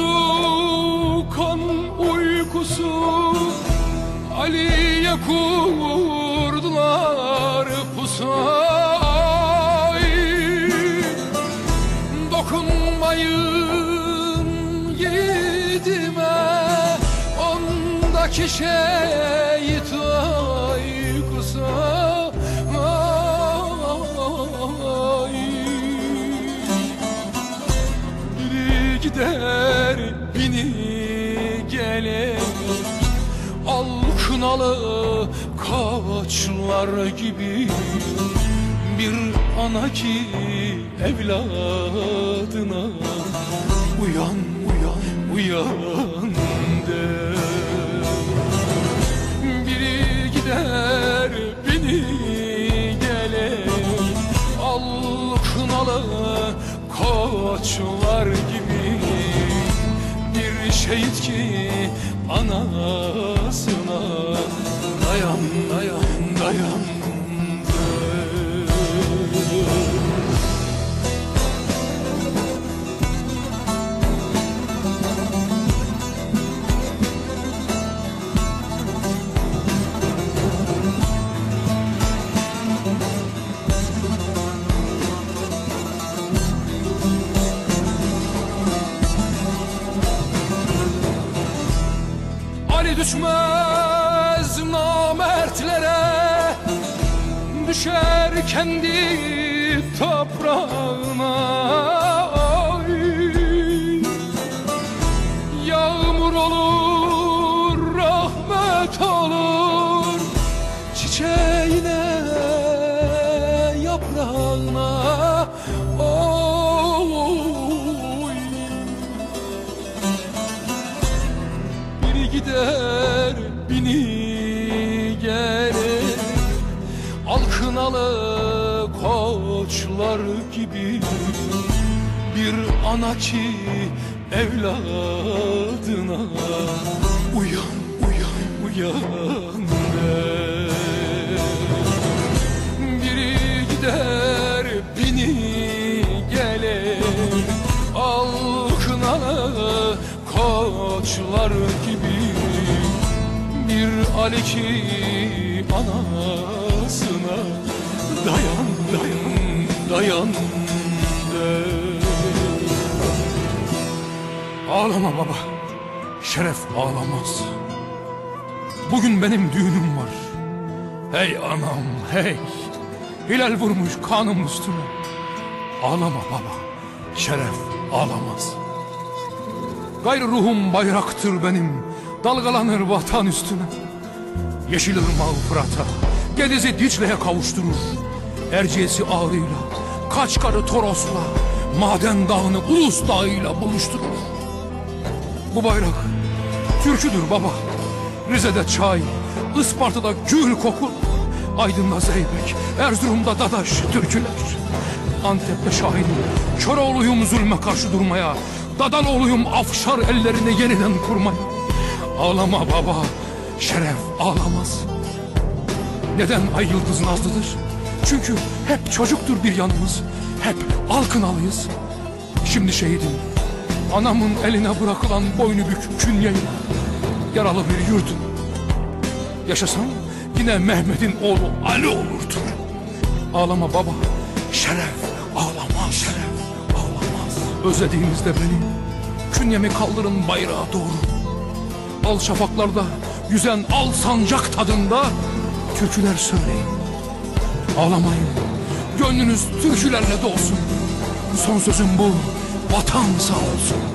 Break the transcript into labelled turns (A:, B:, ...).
A: uykusu kan uykusu. Ali'ye kurdular pusay. Dokunmayın yiğidime Ondaki şeytan gider bini gelir. Al kınalı kaçlar gibi Bir ana ki evladına Uyan uyan uyan der. Biri gider biri gelir. Al kınalı koçlar gibi şehit ki anasına. Dayan dayan dayan düşmez namertlere Düşer kendi toprağına Alkınalı koçlar gibi Bir ana ki evladına Uyan uyan uyan der Biri gider bini gelir Alkınalı koçlar gibi Bir Ali ki anasına Dayan dayan dayan der
B: Ağlama baba. Şeref ağlamaz. Bugün benim düğünüm var. Hey anam hey. Hilal vurmuş kanım üstüme. Ağlama baba. Şeref ağlamaz. Gayrı ruhum bayraktır benim. Dalgalanır vatan üstüne. Yeşil ırmağı Fırat'a. Gediz'i Dicle'ye kavuşturur. Erciyes'i Ağrı'yla. Kaçkarı Toros'la. Maden Dağı'nı Ulus Dağı'yla buluşturur. Bu bayrak türküdür baba. Rize'de çay, Isparta'da gül kokul, Aydın'da zeybek, Erzurum'da dadaş türküler. Antep'te şahin, Köroğluyum zulme karşı durmaya, Dadaloğluyum afşar ellerini yeniden kurmaya. Ağlama baba, şeref ağlamaz. Neden ay yıldız nazlıdır? Çünkü hep çocuktur bir yanımız, hep alkınalıyız. Şimdi şehidim, Anamın eline bırakılan boynu bükük künyeyle Yaralı bir yurdum Yaşasam yine Mehmet'in oğlu Ali olurdu Ağlama baba. Şeref ağlamaz. Şeref ağlamaz. Özlediğinizde beni Künyemi kaldırın bayrağa doğru. Al şafaklarda yüzen al sancak tadında Türküler söyleyin. Ağlamayın Gönlünüz türkülerle dolsun. Son sözüm bu Vatan sağ olsun